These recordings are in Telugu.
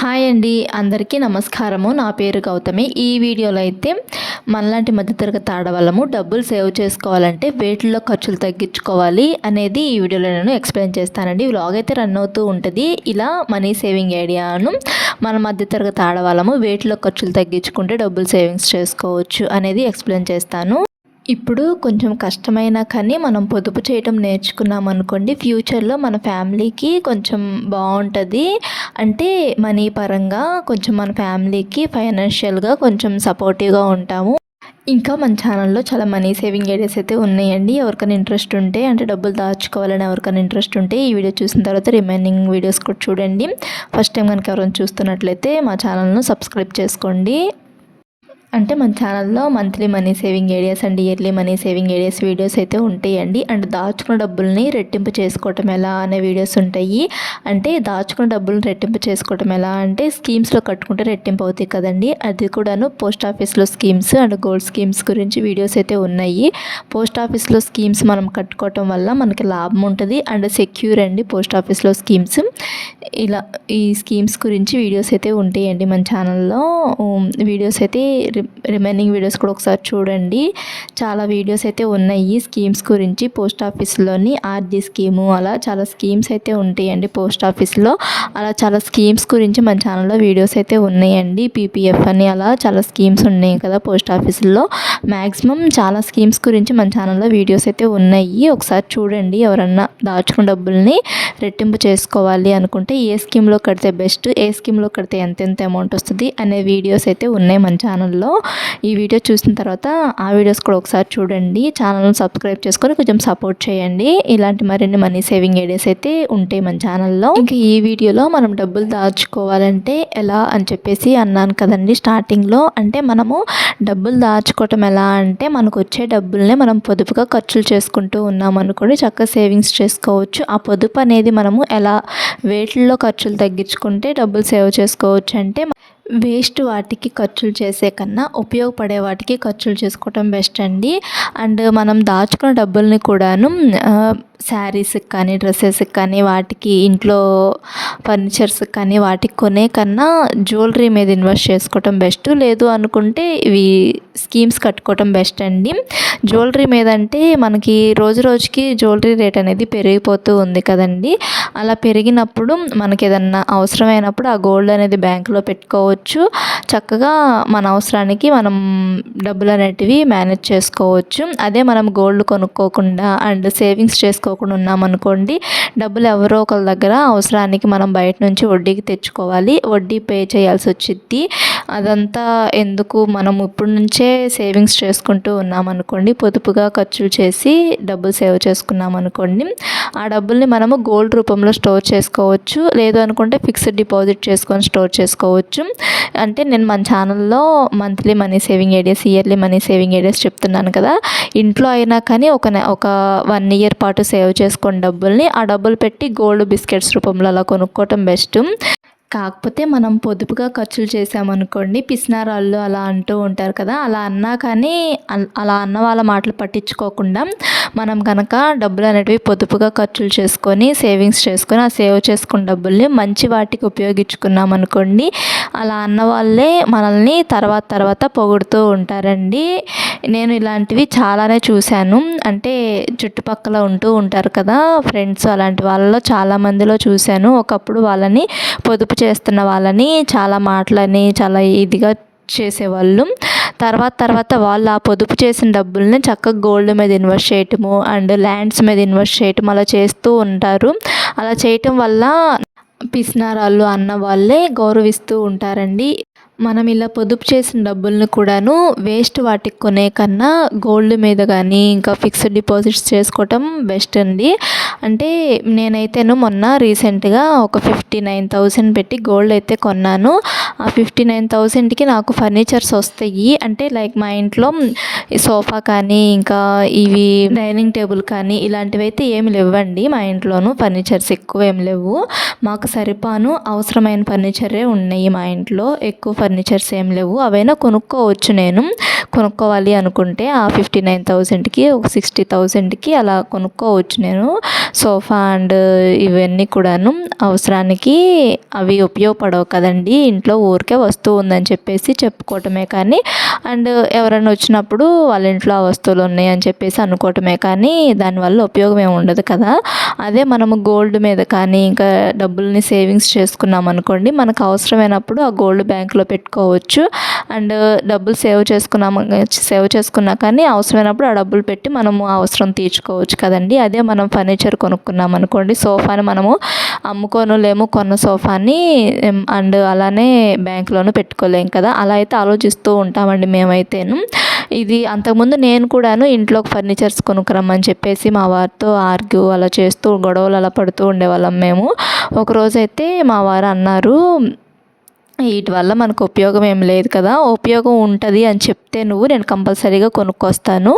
హాయ్ అండి అందరికీ నమస్కారము. నా పేరు గౌతమి. ఈ వీడియోలో అయితే మనలాంటి మధ్యతరగతి ఆడవాళ్ళము డబ్బులు సేవ్ చేసుకోవాలంటే వేటిల్లో ఖర్చులు తగ్గించుకోవాలి అనేది ఈ వీడియోలో నేను ఎక్స్ప్లెయిన్ చేస్తానండి. వ్లాగ్ అయితే రన్ అవుతూ ఉంటుంది. ఇలా మనీ సేవింగ్ ఐడియాను మన మధ్యతరగతి ఆడవాళ్ళము వేటిలో ఖర్చులు తగ్గించుకుంటే డబ్బులు సేవింగ్స్ చేసుకోవచ్చు అనేది ఎక్స్ప్లెయిన్ చేస్తాను. ఇప్పుడు కొంచెం కష్టమైనా కానీ మనం పొదుపు చేయటం నేర్చుకున్నాం అనుకోండి ఫ్యూచర్లో మన ఫ్యామిలీకి కొంచెం బాగుంటుంది అంటే మనీ పరంగా కొంచెం మన ఫ్యామిలీకి ఫైనాన్షియల్గా కొంచెం సపోర్టివ్గా ఉంటాము. ఇంకా మన ఛానల్లో చాలా మనీ సేవింగ్ ఐడియాస్ అయితే ఉన్నాయండి. ఎవరికైనా ఇంట్రెస్ట్ ఉంటే అంటే డబ్బులు దాచుకోవాలని ఎవరికైనా ఇంట్రెస్ట్ ఉంటే ఈ వీడియో చూసిన తర్వాత రిమైనింగ్ వీడియోస్ కూడా చూడండి. ఫస్ట్ టైం కనుక ఎవరైనా చూస్తున్నట్లయితే మా ఛానల్ను సబ్స్క్రైబ్ చేసుకోండి. అంటే మన ఛానల్లో monthly money saving areas and yearly money saving areas videos అయితే ఉంటాయండి. అండ్ దాచుకున్న డబ్బుల్ని రెట్టింపు చేసుకోవటం ఎలా అనే వీడియోస్ ఉంటాయి. అంటే దాచుకున్న డబ్బులను రెట్టింపు చేసుకోవటం ఎలా అంటే స్కీమ్స్లో కట్టుకుంటే రెట్టింపు అవుతాయి కదండి. అది కూడాను పోస్ట్ ఆఫీస్లో స్కీమ్స్ అండ్ గోల్డ్ స్కీమ్స్ గురించి వీడియోస్ అయితే ఉన్నాయి. పోస్ట్ ఆఫీస్లో స్కీమ్స్ మనం కట్టుకోవటం వల్ల మనకి లాభం ఉంటుంది. అండ్ సెక్యూర్ అండి పోస్ట్ ఆఫీస్లో స్కీమ్స్. ఇలా ఈ స్కీమ్స్ గురించి వీడియోస్ అయితే ఉంటాయండి మన ఛానల్లో. వీడియోస్ అయితే రిమైనింగ్ వీడియోస్ కూడా ఒకసారి చూడండి. చాలా వీడియోస్ అయితే ఉన్నాయి స్కీమ్స్ గురించి. పోస్ట్ ఆఫీస్లోని ఆర్జీ స్కీము అలా చాలా స్కీమ్స్ అయితే ఉంటాయండి పోస్ట్ ఆఫీస్లో. అలా చాలా స్కీమ్స్ గురించి మన ఛానల్లో వీడియోస్ అయితే ఉన్నాయండి. పీపీఎఫ్ అని అలా చాలా స్కీమ్స్ ఉన్నాయి కదా పోస్ట్ ఆఫీసుల్లో మ్యాక్సిమం చాలా స్కీమ్స్ గురించి మన ఛానల్లో వీడియోస్ అయితే ఉన్నాయి. ఒకసారి చూడండి ఎవరన్నా దాచుకున్న డబ్బుల్ని రెట్టింపు చేసుకోవాలి అనుకుంటే ఏ స్కీమ్లో కడితే బెస్ట్ ఏ స్కీమ్లో కడితే ఎంతెంత అమౌంట్ వస్తుంది అనే వీడియోస్ అయితే ఉన్నాయి మన ఛానల్లో. ఈ వీడియో చూసిన తర్వాత ఆ వీడియోస్ కూడా ఒకసారి చూడండి. ఛానల్ని సబ్స్క్రైబ్ చేసుకొని కొంచెం సపోర్ట్ చేయండి. ఇలాంటి మరిన్ని మనీ సేవింగ్ ఐడియాస్ అయితే ఉంటాయి మన ఛానల్లో ఇంకా ఈ వీడియోలో మనం డబ్బులు దాచుకోవాలంటే ఎలా అని చెప్పేసి అన్నాను కదండి స్టార్టింగ్లో అంటే మనము డబ్బులు దాచుకోవటం ఎలా అంటే మనకు వచ్చే డబ్బుల్ని మనం పొదుపుగా ఖర్చులు చేసుకుంటూ ఉన్నాం అనుకోండి. చక్కగా సేవింగ్స్ చేసుకోవచ్చు. ఆ పొదుపు అనేది మనము ఎలా వేటిల్లో ఖర్చులు తగ్గించుకుంటే డబ్బులు సేవ్ చేసుకోవచ్చు అంటే వేస్ట్ వాటికి ఖర్చులు చేసే కన్నా ఉపయోగపడే వాటికి ఖర్చులు చేసుకోవటం బెస్ట్ అండి. అండ్ మనం దాచుకున్న డబ్బుల్ని కూడాను శారీస్కి కానీ డ్రెస్సెస్కి కానీ వాటికి ఇంట్లో ఫర్నిచర్స్కి కానీ వాటికి కొనే కన్నా జ్యువెలరీ మీద ఇన్వెస్ట్ చేసుకోవటం బెస్ట్. లేదు అనుకుంటే ఇవి స్కీమ్స్ కట్టుకోవటం బెస్ట్ అండి. జ్యువెలరీ మీద అంటే మనకి రోజు రోజుకి జ్యువెలరీ రేట్ అనేది పెరిగిపోతూ ఉంది కదండి. అలా పెరిగినప్పుడు మనకి ఏదన్నా అవసరమైనప్పుడు ఆ గోల్డ్ అనేది బ్యాంకులో పెట్టుకోవచ్చు. చక్కగా మన అవసరానికి మనం డబ్బులు అనేటివి మేనేజ్ చేసుకోవచ్చు. అదే మనం గోల్డ్ కొనుక్కోకుండా అండ్ సేవింగ్స్ చేసుకోకుండా ఉన్నామనుకోండి డబ్బులు ఎవరో ఒకరి దగ్గర అవసరానికి మనం బయట నుంచి వడ్డీకి తెచ్చుకోవాలి. వడ్డీ పే చేయాల్సి వచ్చింది అదంతా ఎందుకు మనం ఇప్పుడు నుంచే సేవింగ్స్ చేసుకుంటూ ఉన్నామనుకోండి పొదుపుగా ఖర్చులు చేసి డబ్బులు సేవ్ చేసుకున్నాం అనుకోండి ఆ డబ్బుల్ని మనము గోల్డ్ రూపంలో స్టోర్ చేసుకోవచ్చు. లేదు అనుకుంటే ఫిక్స్డ్ డిపాజిట్ చేసుకొని స్టోర్ చేసుకోవచ్చు. అంటే నేను మన ఛానల్లో monthly money saving ideas yearly money saving ideas చెప్తున్నాను కదా. ఇంట్లో అయినా కానీ ఒక ఒక వన్ ఇయర్ పాటు సేవ్ సేవ్ చేసుకున్న డబ్బుల్ని ఆ డబ్బులు పెట్టి గోల్డ్ బిస్కెట్స్ రూపంలో అలా కొనుక్కోవటం బెస్ట్. కాకపోతే మనం పొదుపుగా ఖర్చులు చేసామనుకోండి పిసినారాళ్ళు అలా అంటూ ఉంటారు కదా అలా అన్నా కానీ అలా అన్న వాళ్ళ మాటలు పట్టించుకోకుండా మనం కనుక డబ్బులు అనేటివి పొదుపుగా ఖర్చులు చేసుకొని సేవింగ్స్ చేసుకొని ఆ సేవ్ చేసుకున్న డబ్బుల్ని మంచి వాటికి ఉపయోగించుకున్నాం అనుకోండి అలా అన్న వాళ్ళే మనల్ని తర్వాత తర్వాత పొగుడుతూ ఉంటారండి. నేను ఇలాంటివి చాలానే చూశాను. అంటే చుట్టుపక్కల ఉంటూ ఉంటారు కదా ఫ్రెండ్స్ అలాంటి వాళ్ళలో చాలామందిలో చూశాను. ఒకప్పుడు వాళ్ళని పొదుపు చేస్తున్న వాళ్ళని చాలా మాటలని చాలా ఇదిగా చేసేవాళ్ళు. తర్వాత తర్వాత వాళ్ళు ఆ పొదుపు చేసిన డబ్బుల్ని చక్కగా గోల్డ్ మీద ఇన్వెస్ట్ చేయటము అండ్ ల్యాండ్స్ మీద ఇన్వెస్ట్ చేయటం అలా చేస్తూ ఉంటారు. అలా చేయటం వల్ల పిసినారాళ్ళు అన్న వాళ్ళే గౌరవిస్తూ ఉంటారండి. మనం ఇలా పొదుపు చేసిన డబ్బులను కూడాను వేస్ట్ వాటికి కొనే కన్నా గోల్డ్ మీద కానీ ఇంకా ఫిక్స్డ్ డిపాజిట్స్ చేసుకోవటం బెస్ట్ అండి. అంటే నేనైతేను మొన్న రీసెంట్గా ఒక ఫిఫ్టీ నైన్ థౌసండ్ పెట్టి గోల్డ్ అయితే కొన్నాను. ఆ ఫిఫ్టీ నైన్ థౌసండ్కి నాకు ఫర్నిచర్స్ వస్తాయి. అంటే లైక్ మా ఇంట్లో సోఫా కానీ ఇంకా ఇవి డైనింగ్ టేబుల్ కానీ ఇలాంటివి అయితే ఏమి లేవండి మా ఇంట్లోనూ. ఫర్నిచర్స్ ఎక్కువ ఏం లేవు. మాకు సరిపాను అవసరమైన ఫర్నిచరే ఉన్నాయి మా ఇంట్లో. ఎక్కువ ఫర్నిచర్స్ ఏం లేవు. అవైనా కొనుక్కోవచ్చు నేను. కొనుక్కోవాలి అనుకుంటే ఆ ఫిఫ్టీ నైన్ థౌజండ్కి ఒక సిక్స్టీ థౌజండ్కి అలా కొనుక్కోవచ్చు నేను. సోఫా అండ్ ఇవన్నీ కూడాను అవసరానికి అవి ఉపయోగపడవు కదండి. ఇంట్లో ఊరికే వస్తువు ఉందని చెప్పేసి చెప్పుకోవటమే కానీ అండ్ ఎవరైనా వచ్చినప్పుడు వాళ్ళ ఇంట్లో ఆ వస్తువులు ఉన్నాయి అని చెప్పేసి అనుకోవటమే కానీ దానివల్ల ఉపయోగం ఏమి ఉండదు కదా. అదే మనము గోల్డ్ మీద కానీ ఇంకా డబ్బుల్ని సేవింగ్స్ చేసుకున్నాం అనుకోండి మనకు అవసరమైనప్పుడు ఆ గోల్డ్ బ్యాంక్లో పెట్టుకోవచ్చు. అండ్ డబ్బులు సేవ్ చేసుకున్నాము సేవ్ చేసుకున్నా కానీ అవసరమైనప్పుడు ఆ డబ్బులు పెట్టి మనము అవసరం తీర్చుకోవచ్చు కదండి. అదే మనం ఫర్నిచర్ కొనుక్కున్నాం అనుకోండి. సోఫాని మనము అమ్ముకోనులేము. కొన్న సోఫాని అండ్ అలానే బ్యాంక్లోనూ పెట్టుకోలేం కదా. అలా అయితే ఆలోచిస్తూ ఉంటామండి మేమైతేను. ఇది అంతకుముందు నేను కూడాను ఇంట్లో ఫర్నిచర్స్ కొనుక్కురమ్మని చెప్పేసి మా వారితో ఆర్గ్యూ అలా చేస్తూ గొడవలు అలా పడుతూ ఉండేవాళ్ళం మేము. ఒకరోజైతే మా వారు అన్నారు వీటి వల్ల మనకు ఉపయోగం ఏం లేదు కదా. ఉపయోగం ఉంటుంది అని చెప్తే నువ్వు నేను కంపల్సరీగా కొనుక్కొస్తాను.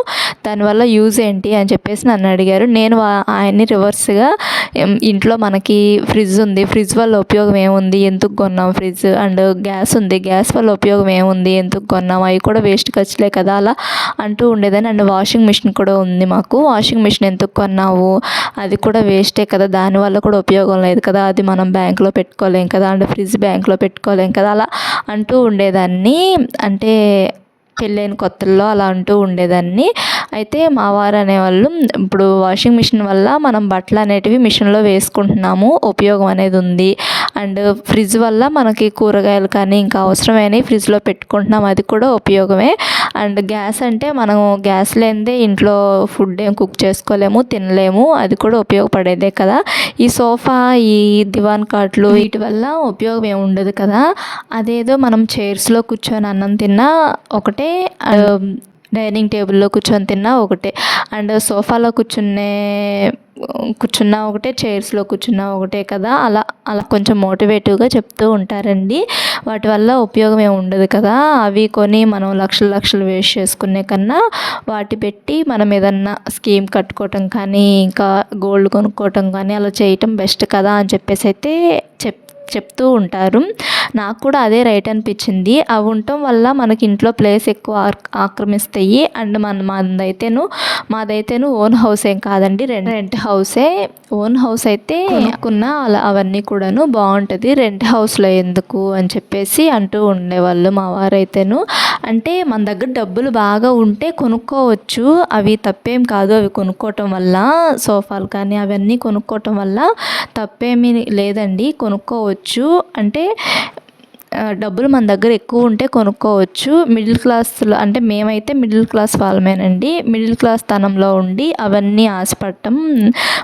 దానివల్ల యూజ్ ఏంటి అని చెప్పేసి నన్ను అడిగారు. నేను ఆయన్ని రివర్స్గా ఇంట్లో మనకి ఫ్రిడ్జ్ ఉంది ఫ్రిడ్జ్ వల్ల ఉపయోగం ఏముంది? ఎందుకు కొన్నాం ఫ్రిడ్జ్? అండ్ గ్యాస్ ఉంది గ్యాస్ వల్ల ఉపయోగం ఏముంది? ఎందుకు కొన్నాం? అవి కూడా వేస్ట్ ఖర్చులే కదా? అలా అంటూ ఉండేదని అండ్ వాషింగ్ మిషన్ కూడా ఉంది మాకు. వాషింగ్ మిషన్ ఎందుకు కొన్నావు? అది కూడా వేస్టే కదా? దానివల్ల కూడా ఉపయోగం లేదు కదా? అది మనం బ్యాంక్లో పెట్టుకోలేం కదా? అండ్ ఫ్రిడ్జ్ బ్యాంక్లో పెట్టుకోలేం కదా? అలా అంటూ ఉండేదాన్ని. అంటే పెళ్ళైన కొత్తల్లో అలా అంటూ ఉండేదాన్ని. అయితే మా వారు అనేవాళ్ళు ఇప్పుడు వాషింగ్ మిషన్ వల్ల మనం బట్టలు అనేటివి మిషన్లో వేసుకుంటున్నాము ఉపయోగం అనేది ఉంది. అండ్ ఫ్రిడ్జ్ వల్ల మనకి కూరగాయలు కానీ ఇంకా అవసరమైనవి ఫ్రిడ్జ్లో పెట్టుకుంటున్నాం అది కూడా ఉపయోగమే. అండ్ గ్యాస్ అంటే మనం గ్యాస్ లేనిదే ఇంట్లో ఫుడ్ ఏం కుక్ చేసుకోలేము తినలేము అది కూడా ఉపయోగపడేదే కదా. ఈ సోఫా ఈ దివాన్ కాట్లు వీటి వల్ల ఉపయోగం ఏమి ఉండదు కదా. అదేదో మనం చైర్స్లో కూర్చొని అన్నం తిన్నా ఒకటే డైనింగ్ టేబుల్లో కూర్చొని తిన్నా ఒకటే. అండ్ సోఫాలో కూర్చునే కూర్చున్నా ఒకటే చైర్స్లో కూర్చున్నా ఒకటే కదా. అలా అలా కొంచెం మోటివేటివ్గా చెప్తూ ఉంటారండి. వాటి వల్ల ఉపయోగం ఏమి ఉండదు కదా. అవి కొని మనం లక్షలు లక్షలు వేస్ట్ చేసుకునే కన్నా వాటి పెట్టి మనం ఏదన్నా స్కీమ్ కట్టుకోవటం కానీ ఇంకా గోల్డ్ కొనుక్కోవటం కానీ అలా చేయటం బెస్ట్ కదా అని చెప్పేసి అయితే చెప్ చెప్తూ ఉంటారు. నాకు కూడా అదే రైట్ అనిపించింది. అవి ఉండటం వల్ల మనకి ఇంట్లో ప్లేస్ ఎక్కువ ఆక్రమిస్తాయి. అండ్ మన మాదైతేను మాదైతేను ఓన్ హౌస్ ఏం కాదండి. రెంట్ రెంట్ హౌసే. ఓన్ హౌస్ అయితే కొనుక్కున్న అలా అవన్నీ కూడాను బాగుంటుంది. రెంట్ హౌస్లో ఎందుకు అని చెప్పేసి అంటూ ఉండేవాళ్ళు మా వారైతేను. అంటే మన దగ్గర డబ్బులు బాగా ఉంటే కొనుక్కోవచ్చు. అవి తప్పేం కాదు. అవి కొనుక్కోవటం వల్ల సోఫాలు కానీ అవన్నీ కొనుక్కోవటం వల్ల తప్పేమీ లేదండి. కొనుక్కోవచ్చు. అంటే డబ్బులు మన దగ్గర ఎక్కువ ఉంటే కొనుక్కోవచ్చు. మిడిల్ క్లాస్లో అంటే మేమైతే మిడిల్ క్లాస్ వాళ్ళమేనండి. మిడిల్ క్లాస్ స్థానంలో ఉండి అవన్నీ ఆశపడటం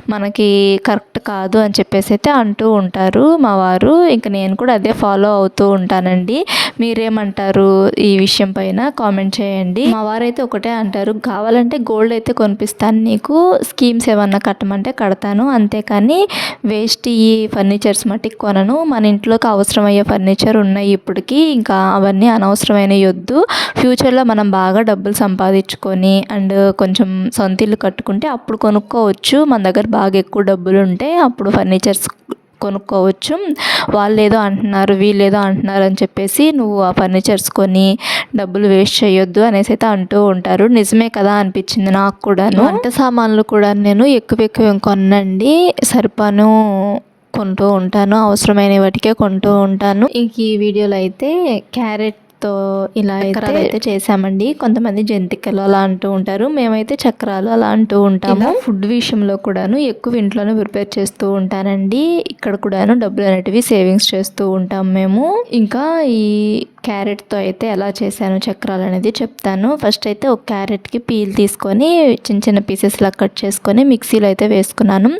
మనకి కరెక్ట్ కాదు అని చెప్పేసి అయితే అంటూ ఉంటారు మా వారు. ఇంకా నేను కూడా అదే ఫాలో అవుతూ ఉంటానండి. మీరేమంటారు ఈ విషయం పైన కామెంట్ చేయండి. మా వారైతే ఒకటే అంటారు కావాలంటే గోల్డ్ అయితే కొనిపిస్తాను నీకు స్కీమ్స్ ఏమన్నా కట్టమంటే కడతాను అంతేకాని వేస్ట్ ఈ ఫర్నిచర్స్ మట్టికి కొనను. మన ఇంట్లోకి అవసరమయ్యే ఫర్నిచర్ ఉన్నాయి ఉన్నాయి ఇప్పటికీ ఇంకా అవన్నీ అనవసరమైన వద్దు. ఫ్యూచర్లో మనం బాగా డబ్బులు సంపాదించుకొని అండ్ కొంచెం సొంత ఇల్లు కట్టుకుంటే అప్పుడు కొనుక్కోవచ్చు. మన దగ్గర బాగా ఎక్కువ డబ్బులు ఉంటే అప్పుడు ఫర్నిచర్స్ కొనుక్కోవచ్చు. వాళ్ళు ఏదో అంటున్నారు వీళ్ళు ఏదో అంటున్నారు అని చెప్పేసి నువ్వు ఆ ఫర్నిచర్స్ కొని డబ్బులు వేస్ట్ చేయొద్దు అనేసి అయితే అంటూ ఉంటారు. నిజమే కదా అనిపించింది నాకు కూడా వంట సామాన్లు కూడా నేను ఎక్కువ ఎక్కువ కొనండి. సరిపాను కొంటూ ఉంటాను. అవసరమైన వాటికే కొంటూ ఉంటాను. ఈ వీడియోలో అయితే క్యారెట్ తో ఇలా చక్రాలు అయితే చేసామండి కొంతమంది జంతికలు అలా అంటూ ఉంటారు. మేమైతే చక్రాలు అలా అంటూ ఉంటాము. ఫుడ్ విషయంలో కూడాను ఎక్కువ ఇంట్లోనే ప్రిపేర్ చేస్తూ ఉంటానండి. ఇక్కడ కూడాను డబ్బులు అనేటివి సేవింగ్స్ చేస్తూ ఉంటాం మేము. ఇంకా ఈ క్యారెట్తో అయితే ఎలా చేశాను చక్రాలు అనేది చెప్తాను. ఫస్ట్ అయితే ఒక క్యారెట్కి పీల్ తీసుకొని చిన్న చిన్న పీసెస్లా కట్ చేసుకొని మిక్సీలో అయితే వేసుకున్నాను.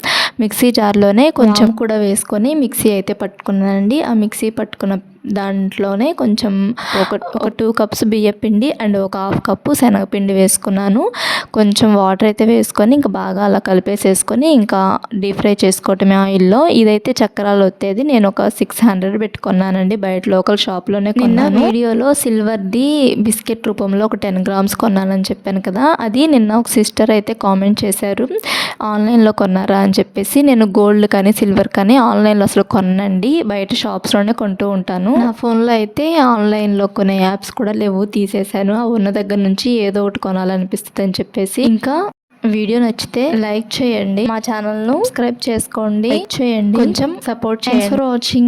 మిక్సీ జార్లోనే కొంచెం కూడా వేసుకొని మిక్సీ అయితే పట్టుకున్నానండి. ఆ మిక్సీ పట్టుకున్న దాంట్లోనే కొంచెం ఒక ఒక టూ కప్స్ బియ్య పిండి అండ్ ఒక హాఫ్ కప్పు శనగపిండి వేసుకున్నాను. కొంచెం వాటర్ అయితే వేసుకొని ఇంకా బాగా అలా కలిపేసేసుకొని ఇంకా డీప్ ఫ్రై చేసుకోవటమే ఆయిల్లో. ఇదైతే చక్రాలు వచ్చేది నేను ఒక సిక్స్ హండ్రెడ్ పెట్టుకున్నానండి. బయట లోకల్ షాప్లోనే కొన్నాను. వీడియోలో సిల్వర్ది బిస్కెట్ రూపంలో ఒక టెన్ గ్రామ్స్ కొన్నానని చెప్పాను కదా. అది నిన్న ఒక సిస్టర్ అయితే కామెంట్ చేశారు. ఆన్లైన్లో కొన్నారా? అని చెప్పేసి. నేను గోల్డ్ కానీ సిల్వర్ కానీ ఆన్లైన్లో అసలు కొనండి బయట షాప్స్లోనే కొంటూ ఉంటాను. నా ఫోన్లో అయితే ఆన్లైన్లో కొనే యాప్స్ కూడా లేవు. తీసేశాను. ఆ ఉన్న దగ్గర నుంచి ఏదో ఒకటి కొనాలనిపిస్తుంది అని చెప్పేసి. ఇంకా వీడియో నచ్చితే లైక్ చేయండి. మా ఛానల్ను సబ్స్క్రైబ్ చేసుకోండి. లైక్ చేయండి. కొంచెం సపోర్ట్ చేయండి. For watching